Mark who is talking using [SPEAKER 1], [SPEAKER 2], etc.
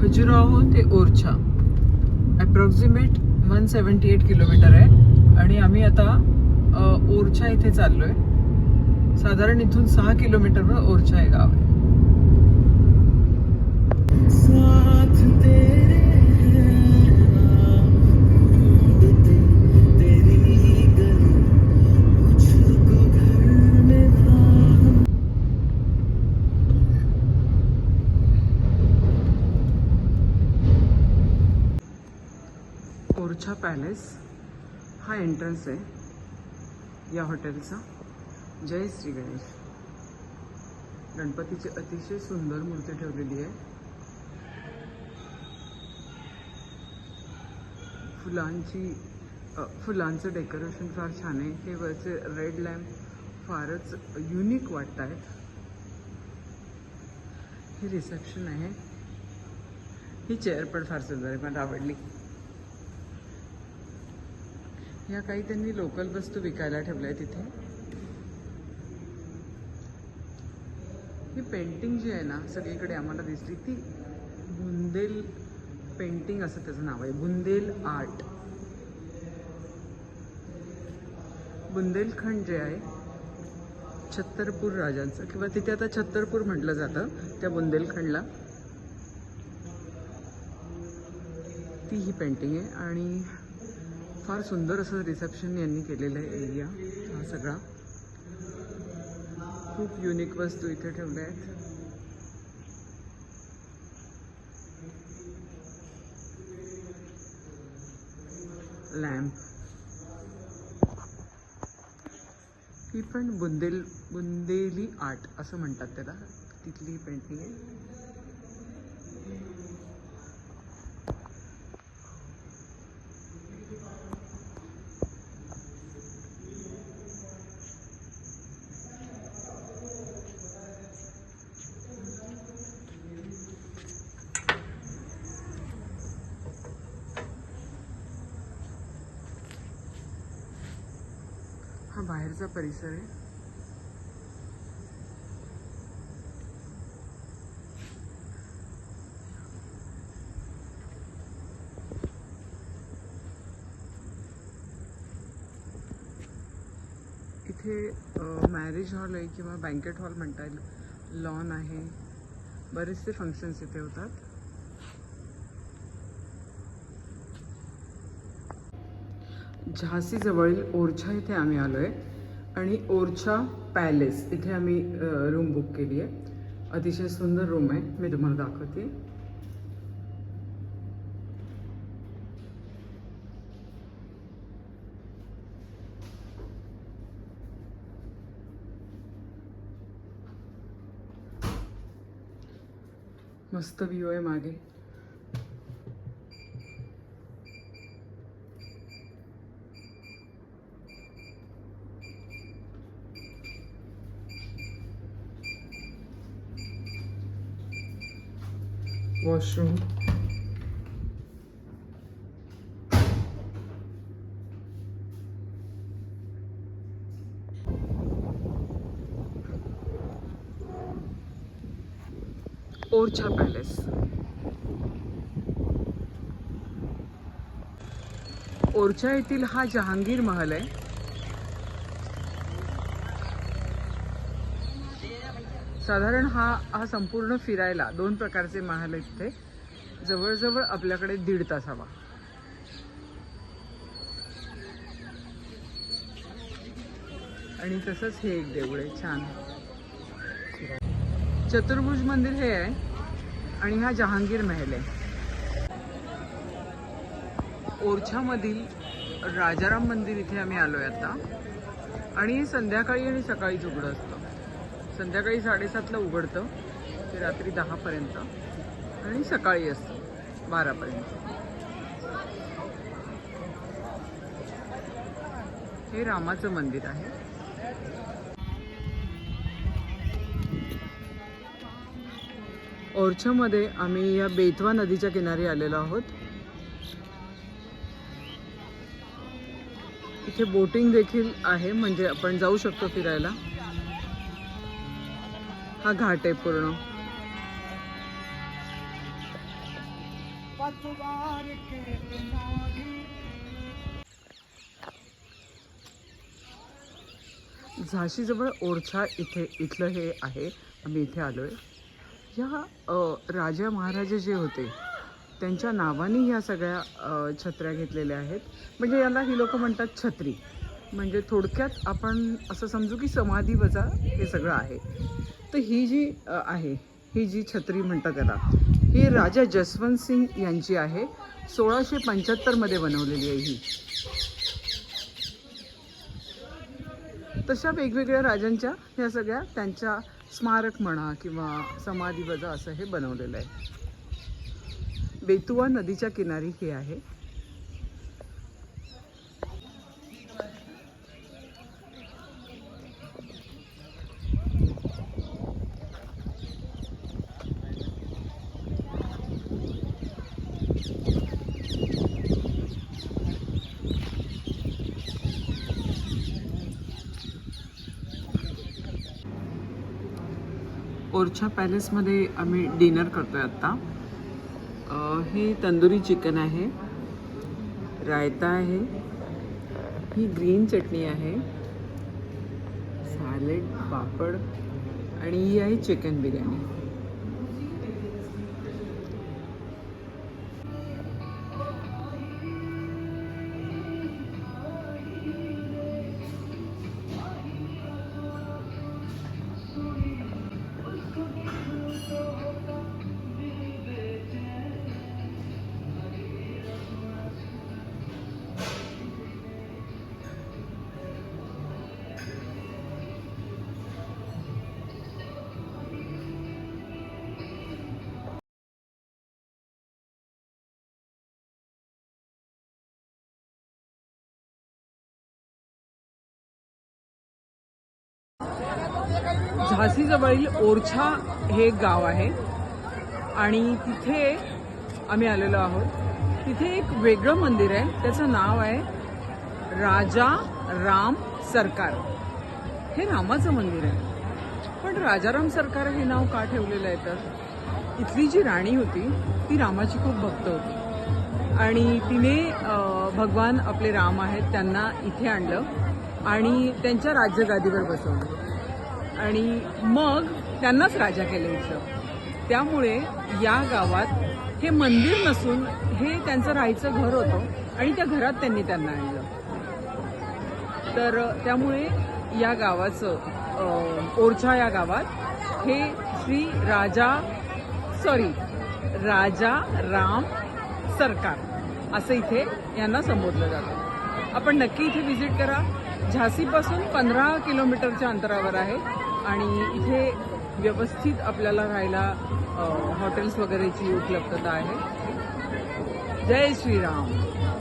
[SPEAKER 1] खजुराहो ते Orchha. Approximate one seventy eight kilometre आहे. आणि आम्ही आता ओरछा इथे चाललो आहे साधारण इथून सहा किलोमीटरवर ओरछा हे गाव आहे. अच्छा पॅलेस हा एंट्रन्स आहे या हॉटेलचा जय श्री गणेश. गणपतीची अतिशय सुंदर मूर्ती ठेवलेली आहे. फुलांची फुलांचं डेकोरेशन फार छान आहे. हे वरचे रेड लॅम्प फारच युनिक वाटत आहेत हे रिसेप्शन आहे. ही चेअर पण फार सुंदर आहे मला आवडली. ह्या काही त्यांनी लोकल वस्तू विकायला ठेवल्या आहेत ही पेंटिंग जी आहे ना सगळीकडे आम्हाला दिसली ती बुंदेल पेंटिंग असं त्याचं नाव आहे. बुंदेल आर्ट बुंदेलखंड जे आहे छत्तरपूर राजांचं किंवा तिथे आता छत्तरपूर म्हटलं जातं त्या बुंदेलखंडला. ती ही पेंटिंग आहे आणि फार सुंदर असं रिसेप्शन यांनी केलेलं आहे एरिया हा सगळा. खूप युनिक वस्तू इथे ठेवल्या आहेत. लॅम्प ही पण बुंदेल बुंदेली आर्ट असं म्हणतात त्याला. तिथली पेंटिंग आहे. बाहेरचा परिसर आहे. इथे मॅरेज हॉल आहे किंवा बँकेट हॉल म्हणता येईल. लॉन आहे. बरेचसे फंक्शन्स इथे होतात. झाशीजवळील ओरछा इथे आम्ही आलो आहे आणि ओरछा पॅलेस इथे आम्ही रूम बुक केली आहे. अतिशय सुंदर रूम आहे. मी तुम्हाला दाखवते. मस्त व्ह्यू आहे मागे. वॉशरूम ओरछा पॅलेस ओरछा येथील हा जहांगीर महल आहे साधारण हा हा संपूर्ण फिरायला दोन प्रकारचे महाल आहेत इथे. जवळजवळ आपल्याकडे दीड तास हवा. आणि तसंच हे एक देऊळ आहे छान. चतुर्भुज मंदिर हे आहे आणि हा जहांगीर महल आहे. ओरछामधील राजाराम मंदिर इथे आम्ही आलोय आता. आणि संध्याकाळी आणि सकाळी उघडं असतं. संध्याकाळी साडेसातला उघडतं. ते रात्री दहापर्यंत. आणि सकाळी असतं. बारापर्यंत. हे रामाचं मंदिर आहे. ओरछामध्ये आम्ही या बेतवा नदीच्या किनारी आलेलो आहोत. इथे बोटिंग देखील आहे म्हणजे आपण जाऊ शकतो फिरायला. हा घाट आहे पूर्ण. झाशीजवळ ओरछा इथे इथलं हे आहे. आम्ही इथे आलो आहे ह्या राजा महाराजे जे होते त्यांच्या नावाने ह्या सगळ्या छत्र्या घेतलेल्या आहेत. म्हणजे याला ही लोक म्हणतात छत्री. म्हणजे थोडक्यात आपण असं समजू की समाधी वजा हे सगळं आहे. तर ही जी आहे ही जी छत्री म्हणतात त्याला ही राजा जसवंत सिंग यांची आहे. सोळाशे पंच्याहत्तरमध्ये बनवलेली आहे ही. तशा वेगवेगळ्या राजांच्या ह्या सगळ्या त्यांच्या स्मारक म्हणा किंवा समाधी वजा असं हे बनवलेलं आहे. बेतुवा नदीच्या किनारी हे आहे. ओरछा पॅलेसमध्ये आम्ही डिनर करतो आहे आत्ता हे तंदुरी चिकन आहे रायता आहे ही ग्रीन चटणी आहे सॅलेड पापड आणि ही आहे चिकन बिर्याणी. झाशीजवळील ओरछा हे एक गाव आहे. आणि तिथे आम्ही आलेलो आहोत. तिथे एक वेगळं मंदिर आहे. त्याचं नाव आहे राजा राम सरकार. हे रामाचं मंदिर आहे. पण राजाराम सरकार हे नाव का ठेवलेलं आहे तर? इथली जी राणी होती ती रामाची खूप भक्त होती. आणि तिने भगवान आपले राम आहेत त्यांना इथे आणलं आणि त्यांच्या राज्यगादीवर बसवलं. आणि मग त्यांनाच राजा केलं इथलं त्यामुळे या गावात हे मंदिर नसून हे त्यांचं राहायचं घर होतं आणि त्या घरात त्यांनी त्यांना आणलं. तर त्यामुळे या गावाचं ओरछा या गावात हे श्री राजा सॉरी राजा राम सरकार असं इथे यांना संबोधलं जातं. आपण नक्की इथे व्हिजिट करा. झाशीपासून पंधरा किलोमीटरच्या अंतरावर आहे. आणि इथे व्यवस्थित आपल्याला राहायला हॉटेल्स वगैरेची उपलब्धता आहे. जय श्रीराम.